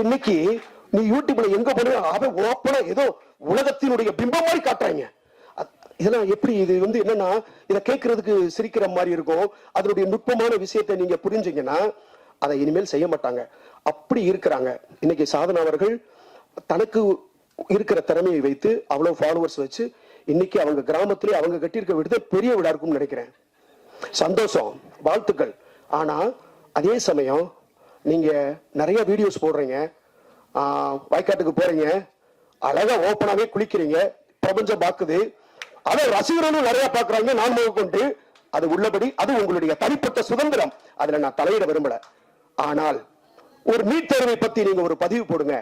இன்னைக்கு நீ யூடியூப்ல எங்க போன அவன் ஓப்பனா ஏதோ உலகத்தினுடைய பிம்பம் மாதிரி காட்டுறாங்க. இதெல்லாம் எப்படி இது வந்து என்னன்னா இதை கேட்கறதுக்கு சிரிக்கிற மாதிரி இருக்கும். அதனுடைய நுட்பமான விஷயத்தை நீங்க புரிஞ்சீங்கன்னா அதை இனிமேல் செய்ய மாட்டாங்க. அப்படி இருக்கிறாங்க. இன்னைக்கு சாதனா அவர்கள் தனக்கு இருக்கிற திறமையை வைத்து அவ்வளவு ஃபாலோவர்ஸ் வச்சு இன்னைக்கு அவங்க கிராமத்திலே அவங்க கட்டியிருக்க விடுத பெரிய விடா இருக்கும்னு நினைக்கிறேன். சந்தோஷம் வாழ்த்துக்கள். ஆனா அதே சமயம் நீங்க நிறைய வீடியோஸ் போடுறீங்க. ஆஹ், போகிறீங்க போறீங்க. அழகா குளிக்கிறீங்க. பிரபஞ்சம் பாக்குது அதை ரசிகர்களும் நிறைய பார்க்குறாங்க. நான் கொண்டு அது உள்ளபடி அது உங்களுடைய தனிப்பட்ட சுதந்திரம். அதுல நான் தலையிட விரும்பல. ஆனால் ஒரு நீட் தேர்வை பத்தி நீங்க ஒரு பதிவு போடுங்க.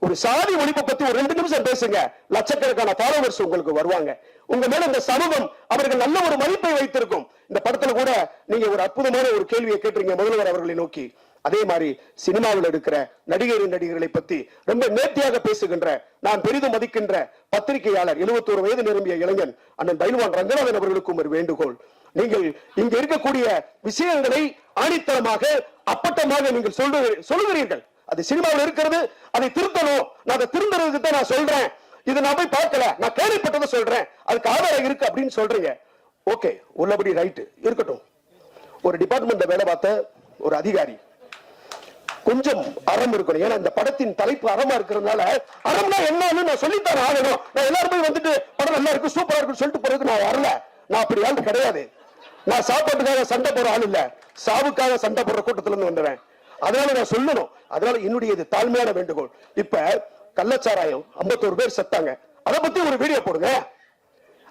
ஒரு சாதி ஒழிப்பை பத்தி ஒரு ரெண்டு நிமிஷம் பேசுங்க. லட்சக்கணக்கான ஃபாலோவர்ஸ் உங்களுக்கு வருவாங்க. உங்க மேல இந்த சமூகம் அவர்கள் நல்ல ஒரு மதிப்பை வைத்திருக்கும். இந்த படத்துல கூட நீங்க ஒரு அற்புதமான ஒரு கேள்வியை கேட்டீங்க முதல்வர் அவர்களை நோக்கி. அதே மாதிரி சினிமாவில் இருக்கிற நடிகர் நடிகர்களை பத்தி ரொம்ப நேர்த்தியாக பேசுகின்ற நான் பெரிதும் மதிக்கின்ற பத்திரிகையாளர் 71 வயது நிரம்பிய இளைஞன் அண்ணன் பைல்வான் ரங்கநாதன் அவர்களுக்கும் ஒரு வேண்டுகோள். நீங்கள் இங்க இருக்கக்கூடிய விஷயங்களை ஆணித்தரமாக அப்பட்டமாக நீங்கள் சொல்லு சொல்லுகிறீர்கள். அது சினிமாவில் இருக்கிறது அதை திருத்தணும். நான் அதை திருந்தறதுக்கு தான் நான் சொல்றேன். இது நான் போய் பார்க்கல. நான் கேள்விப்பட்டதை சொல்றேன். அதுக்கு ஆதாரம் இருக்கு அப்படின்னு சொல்றீங்க. ஓகே உள்ளபடி ரைட் இருக்கட்டும். ஒரு டிபார்ட்மெண்ட்ல வேலை பார்த்த ஒரு அதிகாரி. கொஞ்சம் அறம் இருக்கணும். ஏன்னா இந்த படத்தின் தலைப்பு அறமா இருக்கிறதுனால அறம்னா என்னன்னு நான் சொல்லித்தான் ஆகணும். நான் எல்லாருமே வந்துட்டு படம் நல்லா இருக்கு சூப்பரா இருக்குன்னு சொல்லிட்டு போறதுக்கு நான் வரல. நான் அப்படி ஆள் கிடையாது. நான் சாப்பாட்டுக்காக சண்டை போற ஆள் இல்ல. சாவுக்காக சண்டை போடுற கூட்டத்துல இருந்து வந்துடுறேன். அதனால நான் சொல்லணும். அதனால என்னுடைய இது தாழ்மையான வேண்டுகோள். இப்ப கள்ளச்சாராயம் 51 பேர் செத்தாங்க. அதை பத்தி ஒரு வீடியோ போடுங்க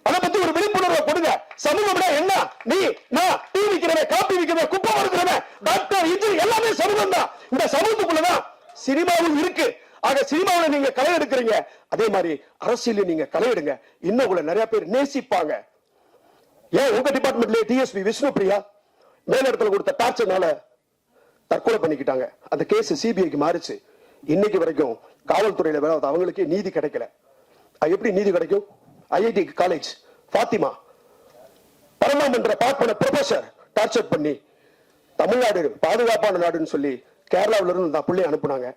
அதை பத்தி ஒரு விழிப்புணர்வை கொடுங்க சமூகம்னா என்ன? நீ நான் டீ விற்கிறவன் காப்பி விக்கிறவன் குப்பை வருகிறவன் டாக்டர் இன்ஜினியர் எல்லாமே சமூகம் தான். இந்த சமூகத்துக்குள்ளதான் சினிமாவும் இருக்கு. ஆக சினிமாவுல நீங்க களை எடுக்கிறீங்க. அதே மாதிரி அரசியல நீங்க களை எடுங்க. இன்னும் உங்களை நிறைய பேர் நேசிப்பாங்க. ஏன் உங்க டிபார்ட்மெண்ட்ல டிஎஸ்பி விஷ்ணு பிரியா மேலிடத்துல கொடுத்த டார்ச்சர்னால தற்கொலை பண்ணிக்கிட்டாங்க. அந்த கேஸ் சிபிஐக்கு மாறிச்சு. இன்னைக்கு வரைக்கும் காவல்துறையில வேலை அவங்களுக்கு அவங்களுக்கே நீதி கிடைக்கல. அது எப்படி நீதி கிடைக்கும்? ஐஐடி காலேஜ் ஃபாத்திமா பரமாமன்ற பார்ப்பன ப்ரொஃபசர் டார்ச்சர் பண்ணி தமிழ்நாடு பாதுகாப்பான நாடுன்னு சொல்லி கேரளாவில இருந்து நான் பிள்ளைய அனுப்புனாங்க.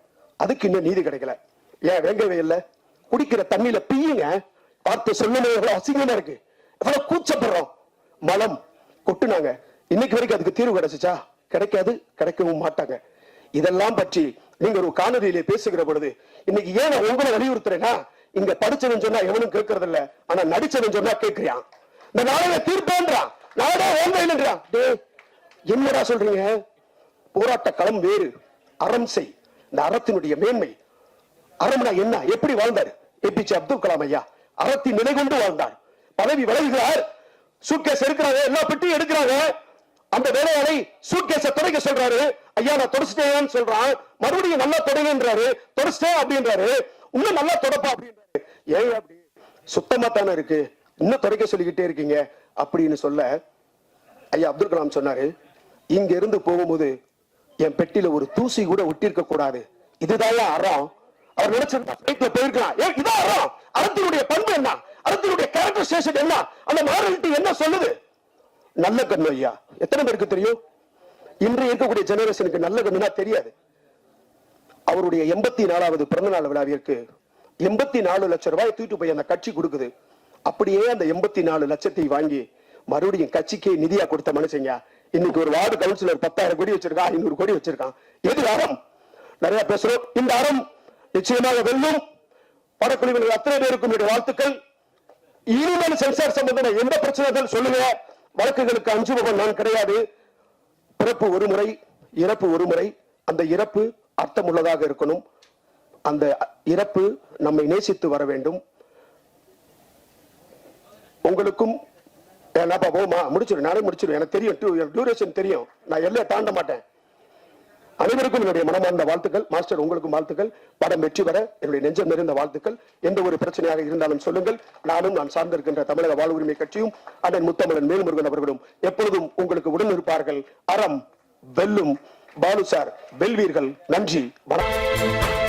அதுக்கு இன்னும் நீதி கிடைக்கல. ஏன் வேங்க வெயில்ல குடிக்கிற தண்ணியில பிய்யுங்க பார்த்து சொல்லணும் எவ்வளவு அசிங்கமா இருக்கு. எவ்வளவு கூச்சப்படுறோம். மலம் கொட்டுனாங்க. இன்னைக்கு வரைக்கும் அதுக்கு தீர்வு கிடைச்சுச்சா? கிடைக்காது கிடைக்கவும் மாட்டாங்க. இதெல்லாம் பற்றி நீங்க ஒரு காணொலியிலே பேசுகிற பொழுது இன்னைக்கு ஏன் உங்களை வலியுறுத்துறேன்னா இங்க படிச்சவன் சொன்னா எவனும் கேட்கறது இல்ல ஆனா நடிச்சவன் சொன்னா கேட்கிறியான் இந்த நாளைய தீர்ப்பேன்றான். நாடே வேண்டான் டேய் என்னடா சொல்றீங்க? போராட்ட களம் வேறு. அறம் செய். இந்த அறத்தினுடைய மேன்மை. அறம்னா என்ன? எப்படி வாழ்ந்தார்? ஏபிஜே அப்துல் கலாம் ஐயா. அறத்தின் நிலை கொண்டு வாழ்ந்தார். பதவி விலகுகிறார். சூட்கேஸ் எடுக்கிறாங்க எல்லா பெட்டியும் எடுக்கிறாங்க அந்த வேலையாளை சூட்கேஸ துடைக்க சொல்றாரு. ஐயா நான் தொடச்சிட்டேன்னு சொல்றான். மறுபடியும் நல்லா தொடங்குன்றாரு. தொடச்சிட்டேன் அப்படின்றாரு. இன்னும் நல்லா தொடப்பா அப்படின்றாரு. ஏன் அப்படி சுத்தமா தானே இருக்கு? இன்னும் துடைக்க சொல்லிக்கிட்டே இருக்கீங்க? அப்படின்னு சொல்ல ஐயா அப்துல் கலாம் சொன்னாரு இங்க இருந்து போகும்போது என் பெட்டியில ஒரு தூசி கூட ஒட்டிருக்க கூடாது. இதுதான் அறம். அவர் நினைச்சிருந்தா போயிருக்கலாம். ஏன் இதான் அறம். அறத்தினுடைய பண்பு என்ன? அறத்தினுடைய கேரக்டரைசேஷன் என்ன? அந்த மாரலிட்டி என்ன சொல்லுது? நல்ல கண்ணு ஐயா. எத்தனை பேருக்கு தெரியும்? இன்றைய இருக்கக்கூடிய ஜெனரேஷனுக்கு நல்ல கண்ணுனா தெரியாது. அவருடைய எண்பத்தி நாலாவது பிறந்த நாள் விழாவிற்கு எண்பத்தி நாலு லட்சம் ரூபாய் தூக்கிட்டு போய் அந்த கட்சி கொடுக்குது. அப்படியே அந்த எண்பத்தி நாலு லட்சத்தை வாங்கி மறுபடியும் கட்சிக்கு நிதியா கொடுத்த மனுஷங்க. இன்னைக்கு ஒரு வார்டு கவுன்சிலர் பத்தாயிரம் கோடி வச்சிருக்கான் ஐநூறு கோடி வச்சிருக்கான். எது அறம்? நிறைய பேசுறோம். இந்த அறம் நிச்சயமாக வெல்லும். படக்குழுவினர் அத்தனை பேருக்கும் என்னுடைய வாழ்த்துக்கள். இனிமேல் சென்சார் சம்பந்தமான எந்த பிரச்சனைகள் சொல்லுங்க. வழக்குகளுக்கு அஞ்சுபவன் நான் கிடையாது. பிறப்பு ஒரு முறை இறப்பு ஒரு முறை. அந்த இறப்பு அர்த்தமுள்ளதாக இருக்கணும். அந்த இறப்பு நம்மை நேசித்து வர வேண்டும். உங்களுக்கும் என்னப்பா போமா முடிச்சிடும் நானே முடிச்சிடும் எனக்கு தெரியும் டியூரேஷன் தெரியும். நான் எல்லையை தாண்ட மாட்டேன். அனைவருக்கும் என்னுடைய மனமார்ந்த வாழ்த்துக்கள். மாஸ்டர் உங்களுக்கும் வாழ்த்துக்கள். படம் வெற்றி பெற என்னுடைய நெஞ்சம் நிறைந்த வாழ்த்துக்கள். எந்த ஒரு பிரச்சனையாக இருந்தாலும் சொல்லுங்கள். நானும் நான் சார்ந்திருக்கின்ற தமிழக வாழ் உரிமை கட்சியும் அண்ணன் முத்தமிழன் மேல்முருகன் அவர்களும் எப்பொழுதும் உங்களுக்கு உடன் இருப்பார்கள். அறம் வெல்லும். பாலு சார் வெல்வீர்கள். நன்றி. வணக்கம்.